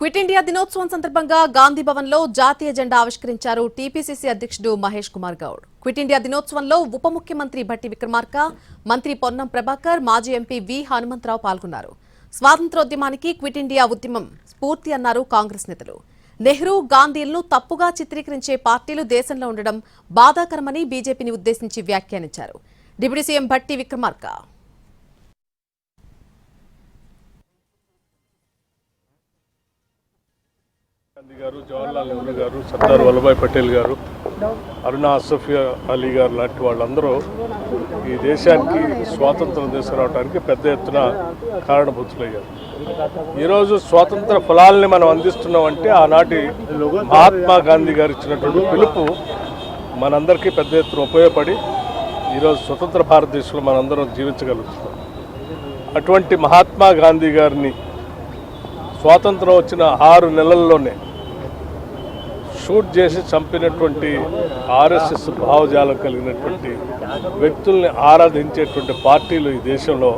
Quit India దినోత్సవం సందర్భంగా గాంధీ భవన్లో జాతీయ జెండా ఆవిష్కరించారు టీపీసీసీ అధ్యక్షుడు మహేష్ కుమార్ గౌడ్. క్విట్ ఇండియా దినోత్సవంలో ఉప ముఖ్యమంత్రి భట్టి విక్రమార్క మంత్రి పొన్నం ప్రభాకర్ మాజీ ఎంపీ వి హనుమంతరావు పాల్గొన్నారు. స్వాతంత్రోద్యమానికి క్విట్ ఇండియా ఉద్యమం స్ఫూర్తి అన్నారు కాంగ్రెస్ నేతలు. నెహ్రూ గాంధీలను తప్పుగా చిత్రీకరించే పార్టీలు దేశంలో ఉండడం బాధాకరమని బీజేపీని ఉద్దేశించి వ్యాఖ్యానించారు. Deputy CM Bhatti Vikramarka. Gandhi గారు జవహర్లాల్ నెహ్రూ గారు సర్దార్ వల్లభాయ్ పటేల్ గారు అరుణా అసఫియా అలీ గారు లాంటి వాళ్ళందరూ ఈ దేశానికి స్వాతంత్రం తీసుకురావడానికి పెద్ద ఎత్తున కారణభూతులయ్యారు. ఈరోజు స్వాతంత్ర ఫలాల్ని మనం అందిస్తున్నామంటే ఆనాటి మహాత్మా గాంధీ గారు ఇచ్చినటువంటి పిలుపు మనందరికీ పెద్ద ఎత్తున ఉపయోగపడి ఈరోజు స్వతంత్ర భారతదేశంలో మనందరం జీవించగలుగుతున్నాం. అటువంటి మహాత్మా గాంధీ గారిని స్వాతంత్రం వచ్చిన ఆరు నెలల్లోనే షూట్ చేసి చంపినటువంటి ఆర్ఎస్ఎస్ భావజాలం కలిగినటువంటి వ్యక్తుల్ని ఆరాధించేటువంటి పార్టీలు ఈ దేశంలో